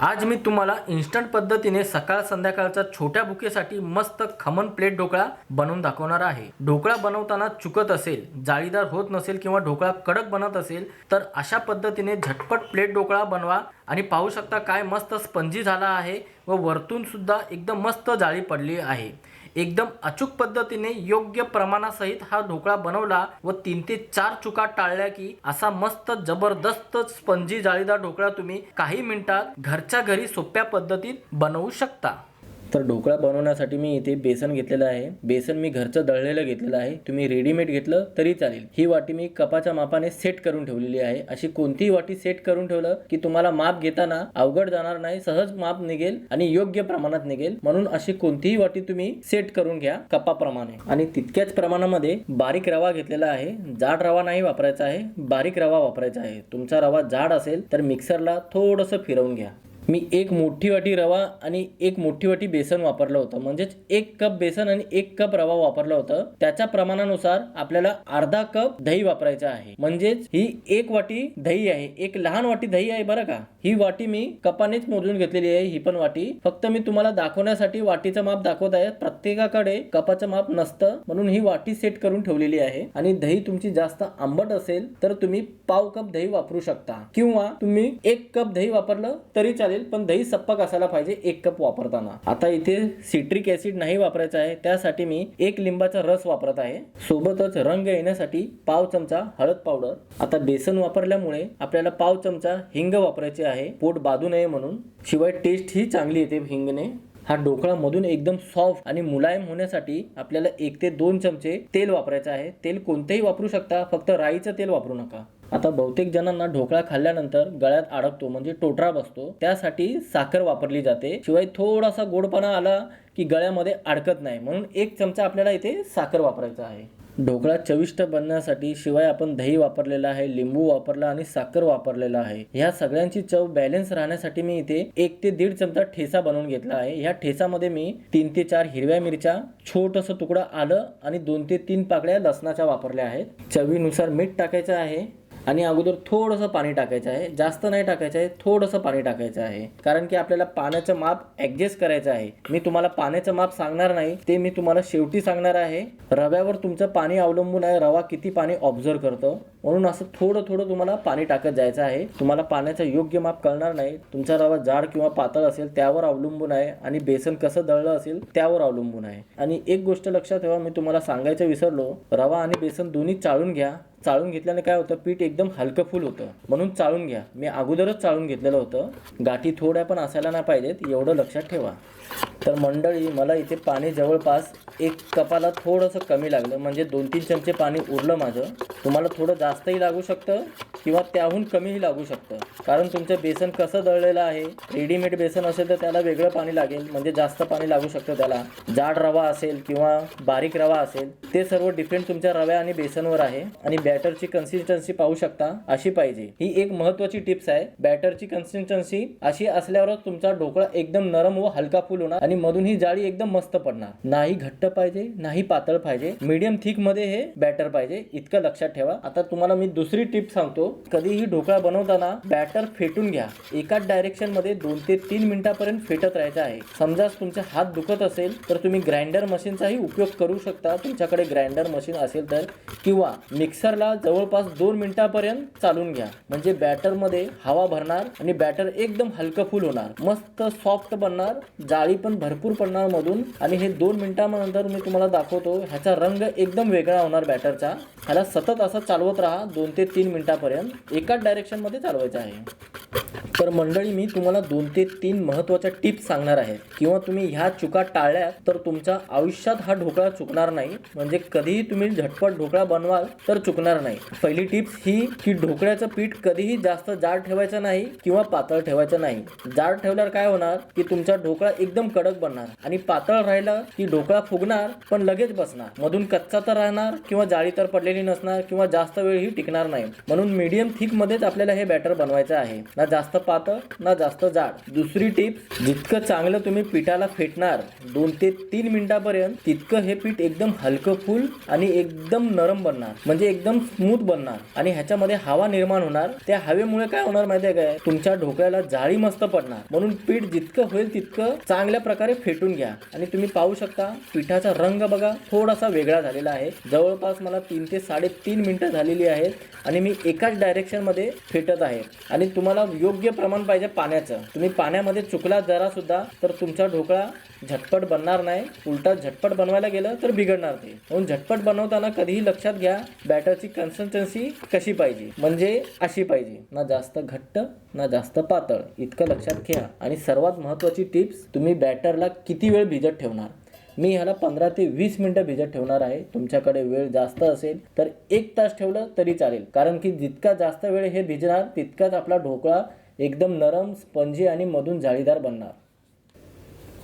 आज मी तुम्हाला इन्स्टंट पद्धतीने सकाळ संध्याकाळच्या छोट्या बुकेसाठी मस्त खमन प्लेट ढोकळा बनवून दाखवणार आहे. ढोकळा बनवताना चुकत असेल जाळीदार होत नसेल किंवा ढोकळा कडक बनत असेल तर अशा पद्धतीने झटपट प्लेट ढोकळा बनवा आणि पाहू शकता काय मस्त स्पंजी झाला आहे व वरतून सुद्धा एकदम मस्त जाळी पडली आहे. एकदम अचूक पद्धतीने योग्य प्रमाणासहित हा ढोकळा बनवला व तीन ते चार चुका टाळल्या की असा मस्त जबरदस्त स्पंजी जाळीदार ढोकळा तुम्ही काही मिनिटात घरच्या घरी सोप्या पद्धतीत बनवू शकता. तर ढोकळा बनवण्यासाठी मी इथे बेसन घेतलेलं आहे. बेसन मी घरचं दळलेलं घेतलेलं आहे. तुम्ही रेडीमेड घेतलं तरी चालेल. ही वाटी मी कपाच्या मापाने सेट करून ठेवलेली आहे. अशी कोणतीही वाटी सेट करून ठेवलं की तुम्हाला माप घेताना अवघड जाणार नाही सहज माप निघेल आणि योग्य प्रमाणात निघेल. म्हणून अशी कोणतीही वाटी तुम्ही सेट करून घ्या कपाप्रमाणे. आणि तितक्याच प्रमाणामध्ये बारीक रवा घेतलेला आहे. जाड रवा नाही वापरायचा आहे. बारीक रवा वापरायचा आहे. तुमचा रवा जाड असेल तर मिक्सरला थोडंसं फिरवून घ्या. मी एक मोठी वाटी रवा आणि एक मोठी वाटी बेसन वापरलं होतं. म्हणजेच एक कप बेसन आणि एक कप रवा वापरलं होतं. त्याच्या प्रमाणानुसार आपल्याला अर्धा कप दही वापरायचं आहे. म्हणजेच ही एक वाटी दही आहे. एक लहान वाटी दही आहे बरं का? ही वाटी मी कपानेच मोजून घेतलेली आहे. ही पण वाटी फक्त मी तुम्हाला दाखवण्यासाठी वाटीचं माप दाखवत आहे. प्रत्येकाकडे कपाचं माप नसतं म्हणून ही वाटी सेट करून ठेवलेली आहे. आणि दही तुमची जास्त आंबट असेल तर तुम्ही पाव कप दही वापरू शकता. किंवा तुम्ही एक कप दही वापरलं तरी चालेल. पण दही सप्पक असायला पाहिजे एक कप वापरताना. आता इथे सिट्रिक ऍसिड नाही वापरायचं आहे त्यासाठी मी एक लिंबाचा रस वापरत आहे. सोबतच रंग येण्यासाठी पाव चमचा हळद पावडर. आता बेसन वापरल्यामुळे आपल्याला पाव चमचा हिंग वापरायचे आहे. पोट बाधू नये म्हणून. शिवाय टेस्ट ही चांगली येते हिंगने. हा ढोकळा मधून एकदम सॉफ्ट आणि मुलायम होण्यासाठी आपल्याला एक ते दोन चमचे तेल वापरायचं आहे. तेल कोणतेही वापरू शकता फक्त राईचं तेल वापरू नका. आता बहुतेक जणांना ढोकळा खाल्ल्यानंतर गळ्यात अडकतो म्हणजे टोटरा बसतो. त्यासाठी साखर वापरली जाते. शिवाय थोडासा गोडपणा आला की गळ्यामध्ये अडकत नाही. म्हणून एक चमचा आपल्याला इथे साखर वापरायचा आहे. ढोकळा चविष्ट बनण्यासाठी शिवाय आपण दही वापरलेला आहे लिंबू वापरला आणि साखर वापरलेला आहे. ह्या सगळ्यांची चव बॅलन्स राहण्यासाठी मी इथे एक ते दीड चमचा ठेसा बनवून घेतला आहे. ह्या ठेसामध्ये मी तीन ते चार हिरव्या मिरच्या छोटस तुकडा आलं आणि दोन ते तीन पाकळ्या लसणाच्या वापरल्या आहेत. चवीनुसार मीठ टाकायचं आहे. आणि अगोदर थोडंसं पाणी टाकायचं आहे. जास्त नाही टाकायचं आहे थोडंसं पाणी टाकायचं आहे. कारण की आपल्याला पाण्याचं माप ऍडजस्ट करायचं आहे. मी तुम्हाला पाण्याचं माप सांगणार नाही ते मी तुम्हाला शेवटी सांगणार आहे. रव्यावर तुमचं पाणी अवलंबून आहे. रवा किती पाणी ऑब्झर्व करतो. म्हणून असं थोडं थोडं तुम्हाला पाणी टाकत जायचं आहे. तुम्हाला पाण्याचं योग्य माप कळणार नाही. तुमचा रवा जाड किंवा पातळ असेल त्यावर अवलंबून आहे. आणि बेसन कसं दळलं असेल त्यावर अवलंबून आहे. आणि एक गोष्ट लक्षात ठेवा मी तुम्हाला सांगायचं विसरलो. रवा आणि बेसन दोन्ही चाळून घ्या. चाळून घेतल्याने काय होतं? पीठ एकदम हलकं फुल होतं. म्हणून चाळून घ्या. मी अगोदरच चाळून घेतलेलं होतं. गाठी थोड्या पण असायला नाही पाहिजेत. एवढं लक्षात ठेवा. तर मंडळी मला इथे पाणी जवळपास एक कपाला थोडंसं कमी लागलं. म्हणजे दोन तीन चमचे पाणी उरलं माझं. तुम्हाला थोडं जास्तही लागू शकतं किंवा त्याहून कमीही लागू शकतं. कारण तुमचं बेसन कसं दळलेलं आहे? रेडीमेड बेसन असेल तर त्याला वेगळं पाणी लागेल. म्हणजे जास्त पाणी लागू शकतं त्याला. जाड रवा असेल किंवा बारीक रवा असेल ते सर्व डिपेंड तुमच्या रव्या आणि बेसनवर आहे. आणि बॅटरची कन्सिस्टन्सी पाहू शकता अशी पाहिजे. ही एक महत्वाची टिप्स आहे. बॅटरची कन्सिस्टन्सी अशी असल्यावरच तुमचा ढोकळा एकदम नरम व हलका फुल होणार आणि मधून ही जाळी एकदम मस्त पडणार. नाही घट्ट पाहिजे नाही पातळ पाहिजे. मीडियम थिकमध्ये हे बॅटर पाहिजे. इतकं लक्षात ठेवा. आता तुम्हाला मी दुसरी टिप सांगतो. कधीही ढोकळा बनवताना बॅटर फेटून घ्या. एकाच डायरेक्शनमध्ये दोन ते तीन मिनिटापर्यंत फेटत राहायचं आहे. समजा तुमचे हात दुखत असेल तर तुम्ही ग्राइंडर मशीनचाही उपयोग करू शकता. तुमच्याकडे ग्राइंडर मशीन असेल तर किंवा मिक्सर मिक्सरला जवळपास दोन मिनिटापर्यंत चालून घ्या. म्हणजे बॅटरमध्ये हवा भरणार आणि बॅटर एकदम हलकं फुल होणार. मस्त सॉफ्ट बनणार जाळी पण भरपूर पडणार मधून. आणि हे दोन मिनिटानंतर मी तुम्हाला दाखवतो ह्याचा रंग एकदम वेगळा होणार बॅटरचा ह्याला सतत असं चालवत राहा दोन ते तीन मिनिटापर्यंत. एकाच डायरेक्शनमध्ये चालवायचं आहे. तर मंडळी मी तुम्हाला दोन ते तीन महत्त्वाच्या टिप्स सांगणार आहे. किंवा तुम्ही ह्या चुका टाळल्या तर तुमच्या आयुष्यात हा ढोकळा चुकणार नाही. म्हणजे कधीही तुम्ही झटपट ढोकळा बनवाल तर चुकणार नाही. पहिली टिप्स ही की ढोकळ्याचं पीठ कधीही जास्त जाड ठेवायचं नाही किंवा पातळ ठेवायचं नाही. जाड ठेवल्यावर काय होणार की तुमचा ढोकळा एकदम कडक बनणार. आणि पातळ राहिला की ढोकळा फुगणार पण लगेच बसणार. मधून कच्चा तर राहणार किंवा जाळी तर पडलेली नसणार किंवा जास्त वेळ ही टिकणार नाही. म्हणून मीडियम थिक मध्येच आपल्याला हे बॅटर बनवायचं आहे. ना जास्त पातळ ना जास्त जाड. दुसरी टिप जितकं चांगलं तुम्ही पिठाला फेटणार दोन ते तीन मिनिटापर्यंत तितकं हे पीठ एकदम हलकं फुल आणि एकदम नरम बनणार. म्हणजे एकदम स्मूथ बनणार. आणि ह्याच्यामध्ये हवा निर्माण होणार. त्या हवेमुळे काय होणार माहितीये काय? तुमच्या ढोकळ्याला जाळी मस्त पडणार. म्हणून पीठ जितकं होईल तितकं चांगल्या प्रकारे फेटून घ्या. आणि तुम्ही पाहू शकता पिठाचा रंग बघा थोडासा वेगळा झालेला आहे. जवळपास मला तीन ते साडेतीन मिनिटं झालेली आहेत आणि मी एकाच डायरेक्शनमध्ये फेटत आहे. आणि तुम्हाला योग्य प्रमाण पाहिजे पाण्याचं. तुम्ही पाण्यामध्ये चुकला जरा सुद्धा तर तुमचा ढोकळा झटपट बनणार नाही. उलटा झटपट बनवायला गेलं तर बिघडणार ते. म्हणून झटपट बनवताना कधीही लक्षात घ्या बॅटरची कन्सिस्टन्सी कशी पाहिजे. म्हणजे अशी पाहिजे. ना जास्त घट्ट ना जास्त पातळ. इतकं लक्षात घ्या. आणि सर्वात महत्त्वाची टिप्स तुम्ही बॅटरला किती वेळ भिजत ठेवणार? मी ह्याला पंधरा ते वीस मिनटं भिजत ठेवणार आहे. तुमच्याकडे वेळ जास्त असेल तर एक तास ठेवलं तरी चालेल. कारण की जितका जास्त वेळ हे भिजणार तितकाच आपला ढोकळा एकदम नरम स्पंजी आणि मधून जाळीदार बनणार.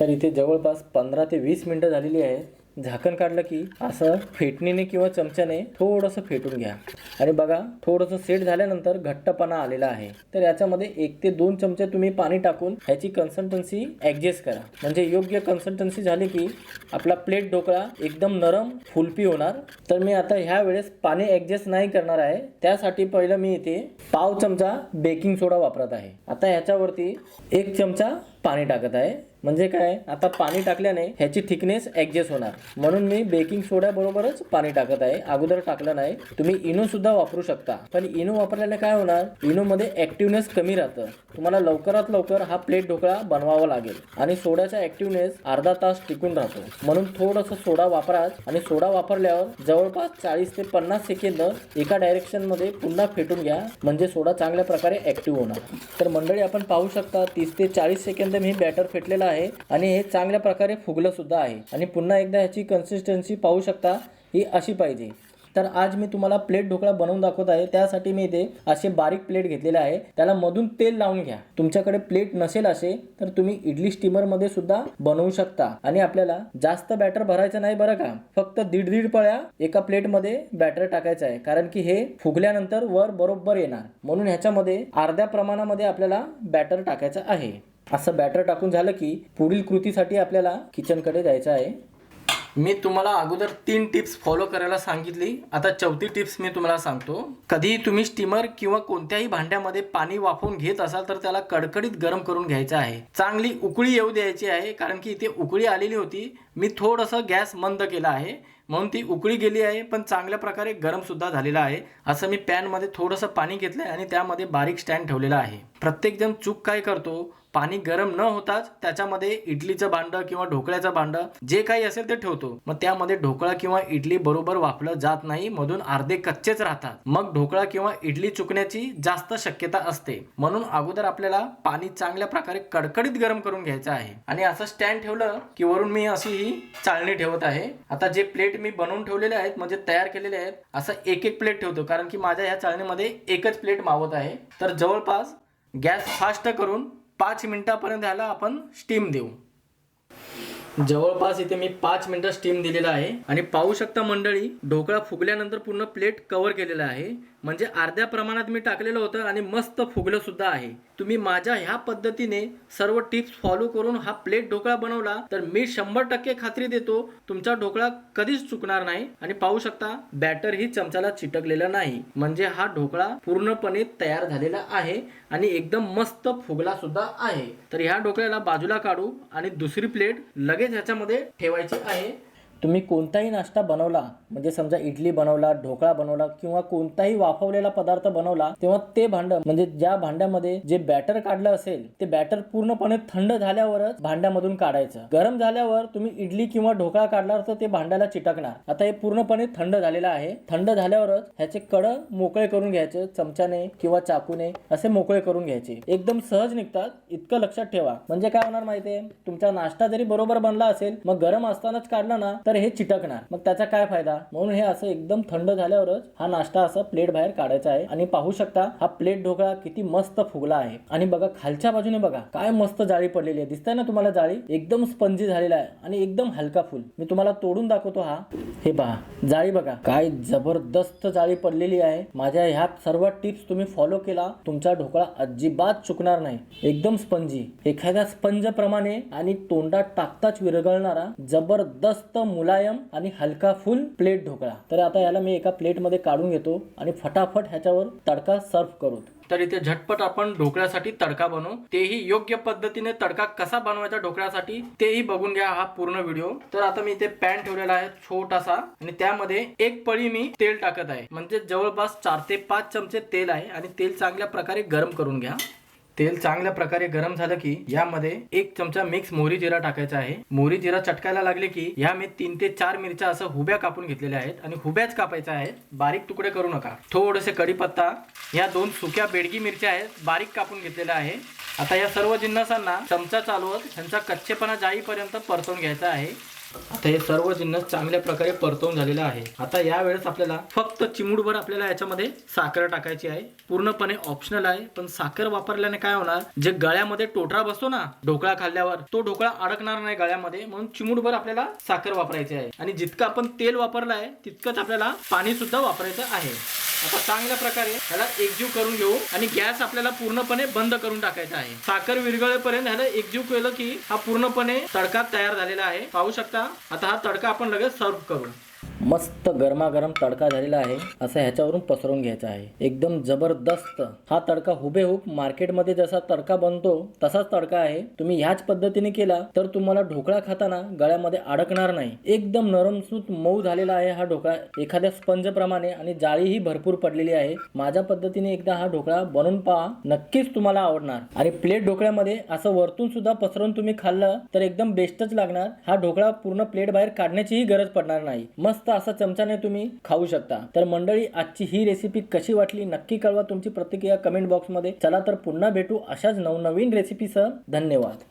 तर इथे जवळपास पंधरा ते वीस मिनटं झालेली आहे झाकण काढलं की असं फेटणीने किंवा चमच्याने थोडंसं फेटून घ्या. आणि बघा थोडंसं सेट झाल्यानंतर घट्टपणा आलेला आहे. तर याच्यामध्ये एक ते दोन चमचे तुम्ही पाणी टाकून ह्याची कन्सल्टन्सी ॲडजस्ट करा. म्हणजे योग्य कन्सल्टन्सी झाली की आपला प्लेट ढोकळा एकदम नरम फुलपी होणार. तर मी आता ह्या वेळेस पाणी ॲडजस्ट नाही करणार आहे. त्यासाठी पहिलं मी इथे पाव चमचा बेकिंग सोडा वापरत आहे. आता ह्याच्यावरती एक चमचा पाणी टाकत आहे. म्हणजे काय? आता पाणी टाकल्याने ह्याची थिकनेस ॲडजस्ट होणार. म्हणून मी बेकिंग सोड्याबरोबरच पाणी टाकत आहे. अगोदर टाकलं नाही. तुम्ही इनो सुद्धा वापरू शकता. पण इनो वापरल्याने काय होणार? इनोमध्ये ॲक्टिवनेस कमी राहतं. तुम्हाला लवकरात लवकर हा प्लेट ढोकळा बनवावा लागेल. आणि सोड्याचा ॲक्टिवनेस अर्धा तास टिकून राहतो. म्हणून थोडंसं सोडा वापरा आणि सोडा वापरल्यावर जवळपास चाळीस ते पन्नास सेकंद एका डायरेक्शनमध्ये पुन्हा फेटून घ्या. म्हणजे सोडा चांगल्या प्रकारे ॲक्टिव्ह होणार. तर मंडळी आपण पाहू शकता तीस ते चाळीस सेकंद मी बॅटर फेटलेला आहे आणि हे चांगल्या प्रकारे फुगलं सुद्धा आहे. आणि पुन्हा एकदा ह्याची कन्सिस्टन्सी पाहू शकता ही अशी पाहिजे. तर आज मी तुम्हाला प्लेट ढोकळा बनवून दाखवत आहे. त्यासाठी मी इथे असे बारीक प्लेट घेतलेले आहे. त्याला मधून तेल लावून घ्या. तुमच्याकडे प्लेट नसेल असे तर तुम्ही इडली स्टीमरमध्ये सुद्धा बनवू शकता. आणि आपल्याला जास्त बॅटर भरायचं नाही बरं का? फक्त दीड दीड पळ्या एका प्लेटमध्ये बॅटर टाकायचं आहे. कारण की हे फुगल्यानंतर वर बरोबर येणार. म्हणून ह्याच्यामध्ये अर्ध्या प्रमाणामध्ये आपल्याला बॅटर टाकायचं आहे. असं बॅटर टाकून झालं की पुढील कृतीसाठी आपल्याला किचनकडे जायचं आहे. मी तुम्हाला अगोदर तीन टिप्स फॉलो करायला सांगितली. आता चौथी टिप्स मी तुम्हाला सांगतो. कधीही तुम्ही स्टीमर किंवा कोणत्याही भांड्यामध्ये पाणी वाफवून घेत असाल तर त्याला कडकडीत गरम करून घ्यायचं आहे. चांगली उकळी येऊ द्यायची आहे कारण की इथे उकळी आलेली होती. मी थोडंसं गॅस मंद केला आहे. म्हणून ती उकळी गेली आहे पण चांगल्या प्रकारे गरमसुद्धा झालेला आहे. असं मी पॅनमध्ये थोडंसं पाणी घेतलं आहे आणि त्यामध्ये बारीक स्टँड ठेवलेला आहे. प्रत्येकजण चूक काय करतो? पाणी गरम न होताच त्याच्यामध्ये इडलीचं भांडं किंवा ढोकळ्याचं भांडं जे काही असेल ते ठेवतो. मग त्यामध्ये ढोकळा किंवा इडली बरोबर वापरलं जात नाही मधून अर्धे कच्चेच राहतात. मग ढोकळा किंवा इडली चुकण्याची जास्त शक्यता असते. म्हणून अगोदर आपल्याला पाणी चांगल्या प्रकारे कडकडीत गरम करून घ्यायचं आहे. आणि असं स्टँड ठेवलं की वरून मी अशी ही चाळणी ठेवत आहे. आता जे प्लेट मी बनवून ठेवलेले आहेत म्हणजे तयार केलेले आहेत असं एक एक प्लेट ठेवतो. कारण की माझ्या ह्या चाळणीमध्ये एकच प्लेट मावत आहे. तर जवळपास गॅस फास्ट करून पाच मिनिटापर्यंत ह्याला आपण स्टीम देऊ. जवळपास इथे मी पाच मिनटं स्टीम दिलेला आहे. आणि पाहू शकता मंडळी ढोकळा फुगल्यानंतर पूर्ण प्लेट कव्हर केलेला आहे. म्हणजे अर्ध्या प्रमाणात मी टाकलेलं होतं आणि मस्त फुगलंसुद्धा आहे. तुम्ही माझ्या ह्या पद्धतीने सर्व टिप्स फॉलो करून हा प्लेट ढोकळा बनवला तर मी शंभर टक्के खात्री देतो तुमचा ढोकळा कधीच चुकणार नाही आणि पाहू शकता बॅटर ही चमचाला चिटकलेला नाही. म्हणजे हा ढोकळा पूर्णपणे तयार झालेला आहे आणि एकदम मस्त फुगला सुद्धा आहे. तर ह्या ढोकळ्याला बाजूला काढू आणि दुसरी प्लेट लगेच ह्याच्यामध्ये ठेवायची आहे. तुम्ही कोणताही नाश्ता बनवला म्हणजे समजा इडली बनवला ढोकळा बनवला किंवा कोणताही वाफवलेला पदार्थ बनवला तेव्हा ते भांड म्हणजे ज्या भांड्यामध्ये जे बॅटर काढलं असेल ते बॅटर पूर्णपणे थंड झाल्यावरच भांड्यामधून काढायचं. गरम झाल्यावर तुम्ही इडली किंवा ढोकळा काढला तर ते भांड्याला चिटकणार. आता हे पूर्णपणे थंड झालेलं आहे. थंड झाल्यावरच ह्याचे कड मोकळे करून घ्यायचे चमच्याने किंवा चाकूने असे मोकळे करून घ्यायचे. एकदम सहज निघतात. इतकं लक्षात ठेवा. म्हणजे काय होणार माहितीये? तुमचा नाश्ता जरी बरोबर बनला असेल मग गरम असतानाच काढला ना तर हे चिटकणार. मग त्याचा काय फायदा? म्हणून हे असं एकदम थंड झाल्यावरच हा नाश्ता असं प्लेट बाहेर काढायचा आहे. आणि पाहू शकता हा प्लेट ढोकळा किती मस्त फुगला आहे. आणि बघा खालच्या बाजूने बघा काय मस्त जाळी पडलेली आहे. दिसतंय ना तुम्हाला जाळी? एकदम स्पंजी झालेला आहे आणि एकदम हलका फुल. मी तुम्हाला तोडून दाखवतो हा. हे पहा जाळी बघा. काय जबरदस्त जाळी पडलेली आहे. माझ्या ह्या सर्व टिप्स तुम्ही फॉलो केला तुमचा ढोकळा अजिबात चुकणार नाही. एकदम स्पंजी. एखाद्या स्पंज प्रमाणे आणि तोंडात टाकताच विरघळणारा जबरदस्त मुलायम आणि हलका फुल प्लेट ढोकळा. तर आता याला मी एका प्लेटमध्ये काढून घेतो आणि फटाफट ह्याच्यावर तडका सर्व करू. तर इथे झटपट आपण ढोकळ्यासाठी तडका बनवू. तेही योग्य पद्धतीने तडका कसा बनवायचा ढोकळ्यासाठी तेही बघून घ्या हा पूर्ण व्हिडिओ. तर आता मी इथे पॅन ठेवलेला आहे छोटासा आणि त्यामध्ये एक पळी मी तेल टाकत आहे. म्हणजे जवळपास चार ते पाच चमचे तेल आहे आणि तेल चांगल्या प्रकारे गरम करून घ्या. तेल चांगल्या प्रकारे गरम झालं की यामध्ये एक चमचा मिक्स मोहरी जिरा टाकायचा आहे. मोहरी जिरा चटकायला लागले की या मी तीन ते चार मिरच्या असं हुब्या कापून घेतलेल्या आहेत आणि हुब्याच कापायच्या आहेत. बारीक तुकडे करू नका. थोडेसे कढीपत्ता या दोन सुक्या बेडगी मिरच्या आहेत बारीक कापून घेतलेल्या आहे. आता या सर्व जिन्नसांना चमचा चालवत त्यांचा कच्चेपणा जाईपर्यंत परतून घ्यायचा आहे. आता हे सर्व जिन्नस चांगल्या प्रकारे परतवून झालेलं आहे. आता या वेळेस आपल्याला फक्त चिमूडभर आपल्याला याच्यामध्ये साखर टाकायची आहे. पूर्णपणे ऑप्शनल आहे पण साखर वापरल्याने काय होणार? जे गळ्यामध्ये टोटरा बसतो ना ढोकळा खाल्ल्यावर तो ढोकळा अडकणार नाही गळ्यामध्ये म्हणून चिमूडभर आपल्याला साखर वापरायची आहे. आणि जितकं आपण तेल वापरलं आहे तितकंच आपल्याला पाणी सुद्धा वापरायचं आहे. आता चांगल्या प्रकारे ह्याला एकजीव करून घेऊ आणि गॅस आपल्याला पूर्णपणे बंद करून टाकायचा आहे. साखर विरघळेपर्यंत ह्याला एकजीव केलं की हा पूर्णपणे तडका तयार झालेला आहे. पाहू शकता आता हा तडका आपण लगेच सर्व करू. मस्त गरमागरम तडका झालेला आहे असं ह्याच्यावरून पसरवून घ्यायचा आहे. एकदम जबरदस्त. हा तडका हुबेहूब मार्केटमध्ये जसा तडका बनतो तसाच तडका आहे. तुम्ही ह्याच पद्धतीने केला तर तुम्हाला ढोकळा खाताना गळ्यामध्ये अडकणार नाही. एकदम नरमसूत मऊ झालेला आहे हा ढोकळा. एखाद्या स्पंज प्रमाणे आणि जाळीही भरपूर पडलेली आहे. माझ्या पद्धतीने एकदा हा ढोकळा बनवून पहा. नक्कीच तुम्हाला आवडणार. आणि प्लेट ढोकळ्यामध्ये असं वरतून सुद्धा पसरवून तुम्ही खाल्लं तर एकदम बेस्टच लागणार. हा ढोकळा पूर्ण प्लेट बाहेर काढण्याचीही गरज पडणार नाही. मस्त मस्त असा चमचाने तुम्ही खाऊ शकता. तर मंडळी आजची ही रेसिपी कशी वाटली नक्की कळवा तुमची प्रतिक्रिया कमेंट बॉक्समध्ये चला तर पुन्हा भेटू अशाच नवनवीन रेसिपीसह धन्यवाद.